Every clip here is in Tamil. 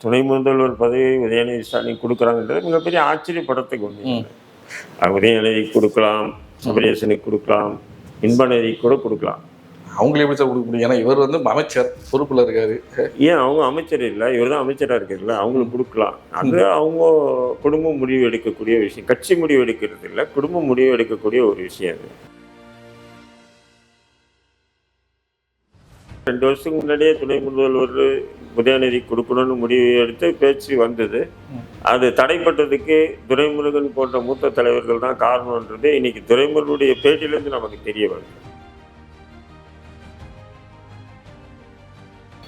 துணை முதல்வர் பதவி உதயநிதி ஸ்டாலின் கொடுக்குறாங்கன்றது மிகப்பெரிய ஆச்சரியப்படத்துக்கு ஒன்று ம். உதயநிதி கொடுக்கலாம் சபரீசனுக்கு கொடுக்கலாம் இன்பநிதி கூட கொடுக்கலாம். அவங்களே எப்படி சார் கொடுக்க முடியும்? ஏன்னா இவர் வந்து அமைச்சர் பொறுப்புல இருக்காரு. ஏன் அவங்க அமைச்சர் இல்லை? இவர் தான் அமைச்சராக இருக்கிறதுல அவங்களுக்கு கொடுக்கலாம். அது அவங்க குடும்பம் முடிவு எடுக்கக்கூடிய விஷயம். கட்சி முடிவு எடுக்கிறது இல்லை குடும்பம் முடிவு எடுக்கக்கூடிய ஒரு விஷயம் அது. ரெண்டு வருஷத்துக்கு முன்னாடியே துணை முதல்வர் உதயநிதி கொடுக்கணும்னு முடிவு எடுத்து பேச்சு வந்தது. அது தடைப்பட்டதுக்கு துரைமுருகன் போன்ற மூத்த தலைவர்கள் தான் காரணம்ன்றது இன்னைக்கு துரைமுருகனுடைய பேட்டியிலேருந்து நமக்கு தெரிய வருது.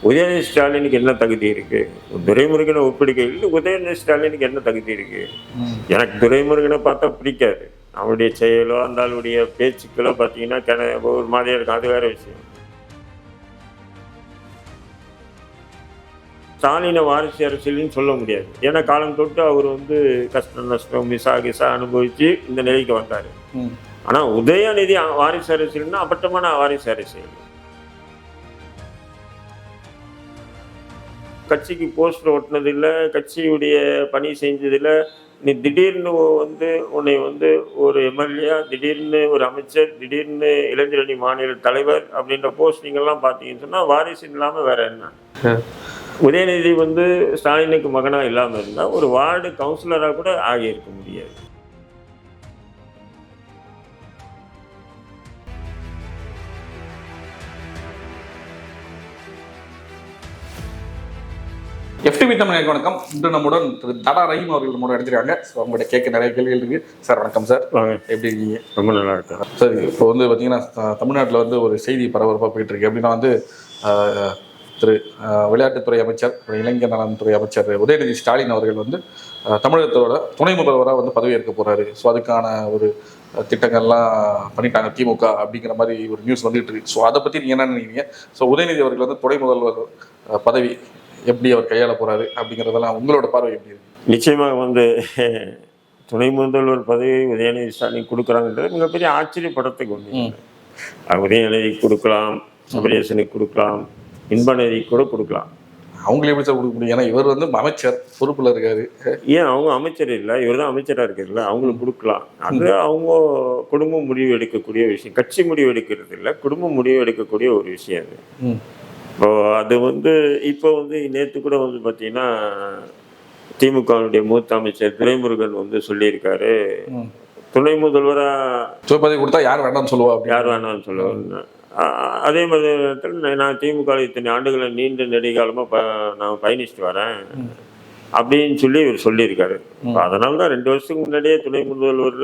உதயநிதி ஸ்டாலினுக்கு என்ன தகுதி இருக்கு? துரைமுருகனை ஒப்பிடுகையில் உதயநிதி ஸ்டாலினுக்கு என்ன தகுதி இருக்கு? எனக்கு துரைமுருகனை பார்த்தா பிடிக்காது. அவருடைய செயலோ அந்த ஆளுடைய பேச்சுக்களோ பார்த்தீங்கன்னா ஒரு மாதிரியா இருக்கும் அது வேற விஷயம். ஸ்டாலினை வாரிசு அரசியல்னு சொல்ல முடியாது. ஏன்னா காலம் தொட்டு அவர் வந்து கஷ்டம் நஷ்டம் மிசா கிசா அனுபவிச்சு இந்த நிலைக்கு வந்தார். ஆனால் உதயநிதி வாரிசு அரசியல்னா அப்பட்டமான வாரிசு அரசியல். கட்சிக்கு போஸ்டர் ஒட்டினதில்ல கட்சியுடைய பணி செஞ்சதில்ல. நீ திடீர்னு வந்து உன்னை வந்து ஒரு எம்எல்ஏ திடீர்னு ஒரு அமைச்சர் திடீர்னு இளைஞரணி மாநில தலைவர் அப்படின்ற போஸ்டிங் எல்லாம் பார்த்தீங்கன்னு சொன்னால் வாரிசு இல்லாமல் வேற என்ன? உதயநிதி வந்து ஸ்டாலினுக்கு மகனாக இல்லாமல் இருந்தால் ஒரு வார்டு கவுன்சிலராக கூட ஆகியிருக்க முடியாது. எஃப்டிபி தமிழ் வணக்கம். இன்று நம்முடன் திரு தடா ரஹீம் அவர்கள் நம்மளோட எடுத்திருக்காங்க ஸோ அவங்கள்ட்ட கேட்க நிறைய கேள்விகள் இருக்கு. சார் வணக்கம் சார் வாங்க. எப்படி இருக்கீங்க? ரொம்ப நல்லா இருக்கு சார் இப்போ வந்து பார்த்தீங்கன்னா தமிழ்நாட்டுல வந்து ஒரு செய்தி பரபரப்பாக போயிட்டு இருக்கு. எப்படின்னா வந்து திரு விளையாட்டுத்துறை அமைச்சர் இளைஞர் நலன்துறை அமைச்சர் உதயநிதி ஸ்டாலின் அவர்கள் வந்து தமிழகத்தோட துணை முதல்வராக வந்து பதவியேற்க போறாரு. ஸோ அதுக்கான ஒரு திட்டங்கள்லாம் பண்ணிட்டாங்க திமுக அப்படிங்கிற மாதிரி ஒரு நியூஸ் வந்துட்டு இருக்கு. ஸோ அதை பற்றி நீங்கள் என்ன நினைக்கிறீங்க? ஸோ உதயநிதி அவர்கள் வந்து துணை முதல்வர் பதவி எப்படி அவர் கையாள போறாரு அப்படிங்கிறதெல்லாம் உங்களோட பார்வை எப்படி இருக்கு? நிச்சயமாக வந்து துணை முதல்வர் பதவி உதயநிதி ஸ்டாலின் கொடுக்குறாங்கன்றது மிகப்பெரிய ஆச்சரியப்படத்துக்கு ஒன்று உதயநிதி கொடுக்கலாம் சபரீசனுக்கு கொடுக்கலாம் இன்பநிதி கூட கொடுக்கலாம். அவங்களே எப்படி சார் கொடுக்க முடியும்? ஏன்னா இவர் வந்து அமைச்சர் பொறுப்புல இருக்காரு. ஏன் அவங்க அமைச்சர் இல்லை? இவர் தான் அமைச்சராக இருக்கிறதுல அவங்களுக்கு கொடுக்கலாம். அது அவங்க குடும்பம் முடிவு எடுக்கக்கூடிய விஷயம். கட்சி முடிவு எடுக்கிறது இல்லை. குடும்பம் முடிவு எடுக்கக்கூடிய ஒரு விஷயம் அது. இப்போ அது வந்து இப்போ வந்து நேற்று கூட வந்து பார்த்தீங்கன்னா திமுகவுடைய மூத்த அமைச்சர் துரைமுருகன் வந்து சொல்லியிருக்காரு. துணை முதல்வரா சுய பதவி கொடுத்தா யார் வேண்டாம்னு சொல்லுவா யார் வேணாம்னு சொல்லுவாங்க? அதே மாதிரி நேரத்துல நான் திமுக இத்தனை ஆண்டுகளை நீண்ட நெடுகாலமாக ப நான் பயணிச்சுட்டு வரேன். அப்படின்னு சொல்லி இவர் சொல்லியிருக்காரு. அதனால தான் ரெண்டு வருஷத்துக்கு முன்னாடியே துணை முதல்வர்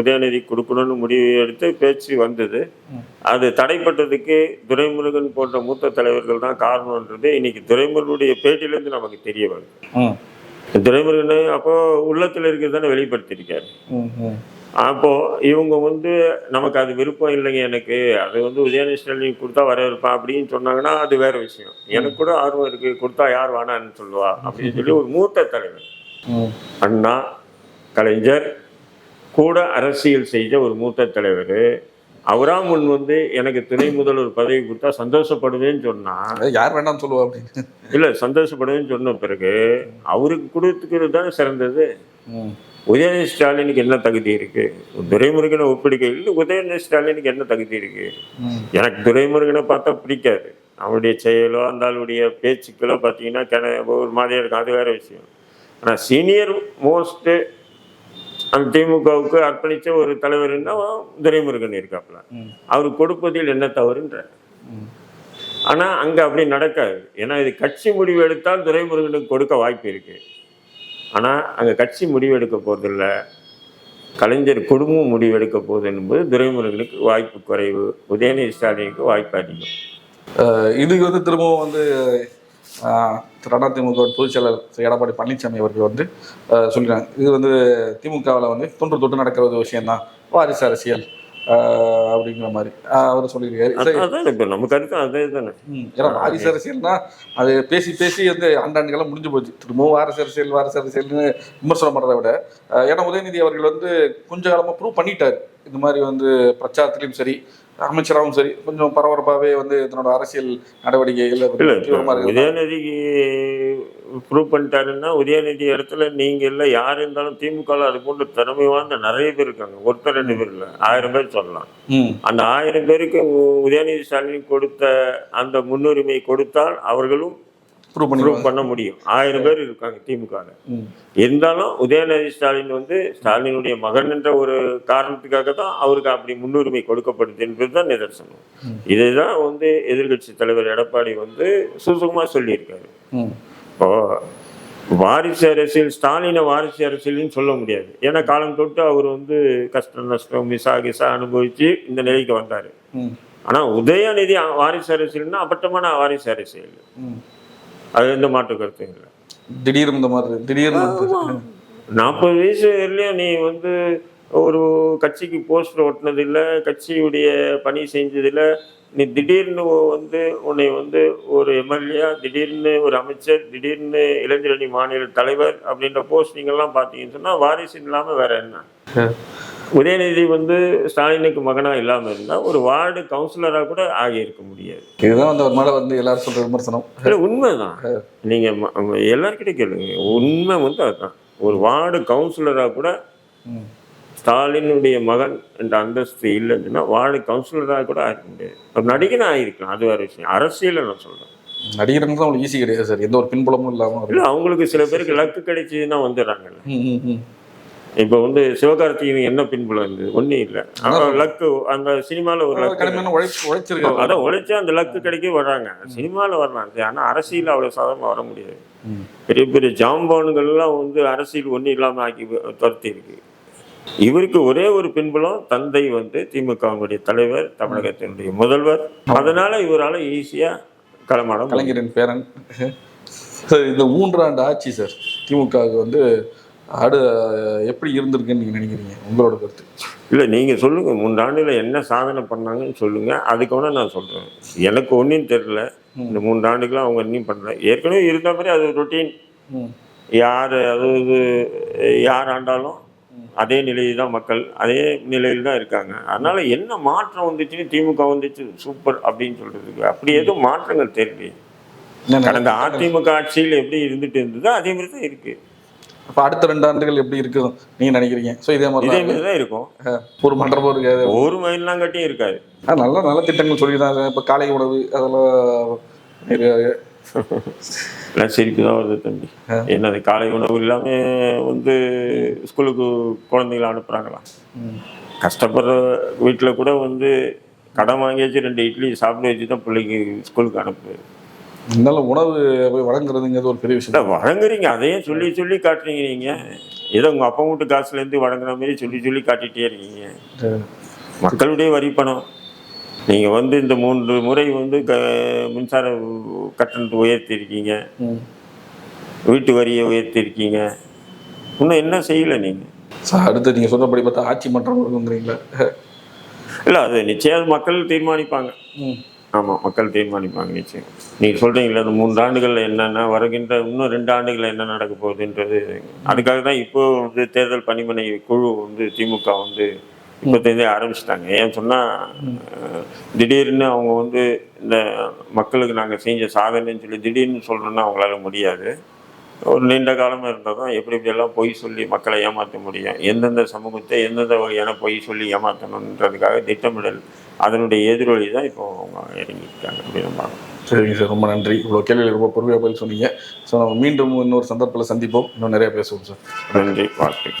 உதயநிதி கொடுக்கணும்னு முடிவு எடுத்து பேச்சு வந்தது. அது தடைப்பட்டதுக்கு துரைமுருகன் போன்ற மூத்த தலைவர்கள் தான் காரணம்ன்றது இன்னைக்கு துரைமுருகனுடைய பேட்டியிலேருந்து நமக்கு தெரிய வருது. துரைமுருகன் அப்போ உள்ளத்தில் இருக்கிறதானே வெளிப்படுத்தியிருக்காரு. ம், ம். அப்போ இவங்க வந்து நமக்கு அது விருப்பம் இல்லைங்க எனக்கு. அது வந்து உதயநிதி ஸ்டாலின் கொடுத்தா வரவேற்பா அப்படின்னு சொன்னாங்கன்னா அது வேற விஷயம். எனக்கு கூட ஆர்வம் இருக்கு. கொடுத்தா யார் வேணான்னு சொல்லுவா அப்படின்னு சொல்லி ஒரு மூத்த தலைவர். அண்ணா கலைஞர் கூட அரசியல் செய்த ஒரு மூத்த தலைவர். அவரா முன் வந்து எனக்கு துணை முதல்வர் பதவி கொடுத்தா சந்தோஷப்படுவேன்னு சொன்னா யார் வேண்டாம்னு சொல்லுவா அப்படின்னு. இல்லை சந்தோஷப்படுவேன்னு சொன்ன பிறகு அவருக்கு கொடுத்துக்கிறது தானே சிறந்தது. உதயநிதி ஸ்டாலினுக்கு என்ன தகுதி இருக்கு? துரைமுருகனை ஒப்பிடுகையில் உதயநிதி ஸ்டாலினுக்கு என்ன தகுதி இருக்கு. எனக்கு துரைமுருகனை பார்த்தா பிடிக்காது. அவருடைய செயலோ அந்த ஆளுடைய பேச்சுக்களோ பார்த்தீங்கன்னா ஒரு மாதிரியா இருக்கும். அது வேற விஷயம். ஆனால் சீனியர் மோஸ்ட்டு அந்த திமுகவுக்கு அர்ப்பணித்த ஒரு தலைவர்னா துரைமுருகன் இருக்காப்புல. அவர் கொடுப்பதில் என்ன தவறுன்ற. ஆனால் அங்கே அப்படி நடக்காது. ஏன்னா இது கட்சி முடிவு எடுத்தால் துரைமுருகனுக்கு கொடுக்க வாய்ப்பு இருக்கு. ஆனால் அங்கே கட்சி முடிவு எடுக்க கலைஞர் குடும்பம் முடிவெடுக்க போகுது என்பது துரைமுருகனுக்கு வாய்ப்பு குறைவு. உதயநிதி ஸ்டாலினுக்கு வாய்ப்பு அதிகம். இதுக்கு வந்து திரும்பவும் வந்து அதிமுக பொதுச் செயலர் எடப்பாடி பழனிசாமி அவர்கள் வந்து சொல்கிறாங்க இது வந்து திமுகவில் வந்து தொன்று தொட்டு நடக்கிற ஒரு விஷயம்தான். வாரிசு அரசியல். அப்படிங்கிற மாதிரி. அவர் சொல்லியிருக்காரு. இப்போ நம்ம கருத்து அதே தானே? ஏன்னா வாரிசு அரசியல்னா அது பேசி பேசி வந்து ஆண்டாண்டுகள்லாம் முடிஞ்சு போச்சு. திரும்பவும் வாரிசு அரசியல் வாரிசு அரசியல்னு விமர்சனம் பண்ணுறதை விட ஏன்னா உதயநிதி அவர்கள் வந்து கொஞ்ச காலமாக ப்ரூவ் பண்ணிட்டார். இந்த மாதிரி வந்து பிரச்சாரத்துலையும் சரி அமைச்சராகவும் சரி கொஞ்சம் பரபரப்பாகவே வந்து தன்னோட அரசியல் நடவடிக்கைகள் இல்ல கொஞ்சம் தீவிரமா இருக்கு உதயநிதிக்கு ப்ரூவ் பண்ணிட்டாருன்னா உதயநிதி இடத்துல நீங்க இல்ல யார் இருந்தாலும் திமுக அது போன்ற திறமை வாய்ந்த நிறைய பேர் இருக்காங்க. ஒருத்தர் ரெண்டு பேர் இல்ல. ஆயிரம் பேர் சொல்லலாம். அந்த ஆயிரம் பேருக்கு உதயநிதி ஸ்டாலின் கொடுத்த அந்த முன்னுரிமை கொடுத்தால் அவர்களும் ப்ரூவ் பண்ணி முடியும். ஆயிரம் பேர் இருக்காங்க திமுக இருந்தாலும் உதயநிதி ஸ்டாலின் வந்து ஸ்டாலினுடைய மகன் என்ற ஒரு காரணத்துக்காக தான் அவருக்கு அப்படி முன்னுரிமை கொடுக்கப்படுது என்பதுதான் நிதர்சனம். இதுதான் வந்து எதிர்க்கட்சி தலைவர் எடப்பாடி வந்து சுசுகமா சொல்லியிருக்காரு. இப்போ வாரிசு அரசியல் ஸ்டாலினை வாரிசு அரசியல்னு சொல்ல முடியாது. ஏன்னா காலம் தொட்டு அவர் வந்து கஷ்டம் நஷ்டம் மிசா கிசா அனுபவிச்சு இந்த நிலைக்கு வந்தாரு. ம். ஆனா உதயநிதி வாரிசு அரசியல்னா அப்பட்டமான வாரிசு அரசியல். ம். அது எந்த மாற்று கருத்தும் இல்லை. திடீர்னு இந்த மாதிரி திடீர்னு நாற்பது வயசு வரலையும் நீ வந்து ஒரு கட்சிக்கு போஸ்டர் ஒட்டினது இல்லை கட்சியுடைய பணி செஞ்சதில்ல. நீ திடீர்னு வந்து உன்னை வந்து ஒரு எம்எல்ஏ திடீர்னு ஒரு அமைச்சர் திடீர்னு இளைஞரணி மாநில தலைவர் அப்படின்ற போஸ்டிங் எல்லாம் பார்த்தீங்கன்னு சொன்னால் வாரிசு இல்லாமல் வேற என்ன? உதயநிதி வந்து ஸ்டாலினுக்கு மகனாக இல்லாமல் இருந்தால் ஒரு வார்டு கவுன்சிலராக கூட ஆகியிருக்க முடியாது. இதுதான் வந்து அவர் மேல வந்து எல்லாரும் சொல்ற விமர்சனம். இல்லை உண்மைதான். நீங்கள் எல்லாருக்கிட்டையும் கேளுங்க. உண்மை வந்து அதுதான். ஒரு வார்டு கவுன்சிலராக கூட ஸ்டாலினுடைய மகன் என்ற அந்தஸ்து இல்லைன்னா வார்டு கவுன்சிலராக கூட ஆகிக்க முடியாது ஒரு நடிகனாக ஆகிருக்கலாம் அது வேற விஷயம். அரசியலில் நான் சொல்கிறேன் நடிகருங்க தான் ஈஸி கிடையாது சார். எந்த ஒரு பின்புலமும் இல்லாமல் இல்லை அவங்களுக்கு சில பேருக்கு லக்கு கிடைச்சதுன்னா வந்துடுறாங்கல்ல. ம் இப்போ வந்து சிவகார்த்திகேயன் என்ன பின்புலம் இருந்தது ஒன்றும் இல்லை. அவன் லக்கு அந்த சினிமாவில் ஒரு லக்கு உழைச்சிருக்காரு அதான் உழைச்சா அந்த லக்கு கிடைக்க வர்றாங்க சினிமாவில் வர்றாங்க. ஆனால் அரசியல் அவ்வளோ சாதமாக வர முடியாது. பெரிய பெரிய ஜாம்பானுங்கள்லாம் வந்து அரசியல் ஒன்றும் இல்லாமல் ஆக்கி துரத்தி இருக்கு இவருக்கு ஒரே ஒரு பின்புலம் தந்தை வந்து திமுகவுடைய தலைவர் தமிழகத்தினுடைய முதல்வர். அதனால இவரால் ஈஸியாக களமாட முடியும். கலைஞரின் பேரன். சார் இந்த மூன்றாண்டு ஆட்சி சார் திமுகவுக்கு வந்து ஆடு எப்படி இருந்திருக்குன்னு நீங்க நினைக்கிறீங்க? உங்களோட கருத்து. இல்லை நீங்கள் சொல்லுங்கள் மூன்று ஆண்டுல என்ன சாதனை பண்ணாங்கன்னு சொல்லுங்கள் அதுக்கு வேணா நான் சொல்கிறேன் எனக்கு ஒன்றும் தெரில இந்த மூன்று ஆண்டுகளும் அவங்க இன்னும் பண்ணல. ஏற்கனவே இருந்த மாதிரி அது ரொட்டீன் யார் அதாவது யார் ஆண்டாலும் அதே நிலையில் தான் மக்கள் அதே நிலையில் தான் இருக்காங்க. அதனால என்ன மாற்றம் வந்துச்சுன்னு திமுக வந்துச்சு சூப்பர் அப்படின்னு சொல்றதுக்கு. அப்படி எதுவும் மாற்றங்கள் தெரியல கடந்த அதிமுக ஆட்சியில் எப்படி இருந்துட்டு இருந்ததோ அதே மாதிரி தான் இருக்கு. அப்ப அடுத்த ரெண்டு ஆண்டுகள் எப்படி இருக்கும் நீங்க நினைக்கிறீங்க? ஸோ இதே மாதிரி இதே தான் மாதிரி தான் இருக்கும். ஒரு மண்டபம் இருக்காது ஒரு மயிலாம் கட்டியும் இருக்காது. நல்ல நல்ல திட்டங்கள் சொல்லியிருந்தாங்க. இப்போ காலை உணவு அதெல்லாம் எல்லாம் சிரிப்பு தான் வருது தம்பி. என்னது காலை உணவு இல்லாமல் வந்து ஸ்கூலுக்கு குழந்தைகளை அனுப்புகிறாங்களா. கஷ்டப்படுற வீட்டில் கூட வந்து கடன் வாங்கி வச்சு ரெண்டு இட்லி சாப்பிட வச்சு தான் பிள்ளைக்கு ஸ்கூலுக்கு அனுப்பு. இருந்தாலும் உணவு போய் வழங்குறதுங்கிறது ஒரு பெரிய விஷயம். வழங்குறீங்க. அதையும் சொல்லி சொல்லி காட்டுறீங்க நீங்கள் ஏதோ உங்கள் அப்பா வீட்டு காசுலேருந்து வழங்குற மாதிரி சொல்லி சொல்லி காட்டிகிட்டே இருக்கீங்க. மக்களுடைய வரி பணம். நீங்கள் வந்து இந்த மூன்று முறை வந்து க மின்சார கட்டணத்தை உயர்த்தியிருக்கீங்க. வீட்டு வரியை உயர்த்தியிருக்கீங்க. இன்னும் என்ன செய்யலை நீங்கள் சார் அடுத்து நீங்க சொல்றபடி பார்த்தா ஆட்சி மாற்றம் இருக்குங்கிறீங்களா இல்லை அது நிச்சயம் மக்கள் தீர்மானிப்பாங்க. ஆமாம் மக்கள் தீர்மானிப்பாங்க நிச்சயம். நீங்கள் சொல்கிறீங்களே அந்த மூன்று ஆண்டுகளில் என்னென்ன வருகின்ற இன்னும் ரெண்டு ஆண்டுகளில் என்ன நடக்க போகுதுன்றது. அதுக்காக தான் இப்போ வந்து தேர்தல் பணிமனை குழு வந்து திமுக வந்து இப்போத்தேருந்தே ஆரம்பிச்சிட்டாங்க. ஏன் சொன்னால் திடீர்னு அவங்க வந்து இந்த மக்களுக்கு நாங்கள் செஞ்ச சாதனைன்னு சொல்லி திடீர்னு சொல்கிறோன்னா அவங்களால முடியாது. ஒரு நீண்ட காலமாக இருந்தால் தான் எப்படி எப்படியெல்லாம் பொய் சொல்லி மக்களை ஏமாற்ற முடியும்? எந்தெந்த சமூகத்தை எந்தெந்த வகையான பொய் சொல்லி ஏமாற்றணுன்றதுக்காக திட்டமிடல் அதனுடைய எதிரொலி தான் இப்போ அவங்க இறங்கியிருக்காங்க அப்படின்னு பார்க்கணும். சரிங்க சார் ரொம்ப நன்றி. இவ்வளோ கேள்விகள் ரொம்ப பொறுமையாக பதில் சொன்னீங்க. ஸோ நம்ம மீண்டும் இன்னொரு சந்தர்ப்பத்தில் சந்திப்போம். இன்னும் நிறைய பேசுவோம் சார். நன்றி வாழ்க்கை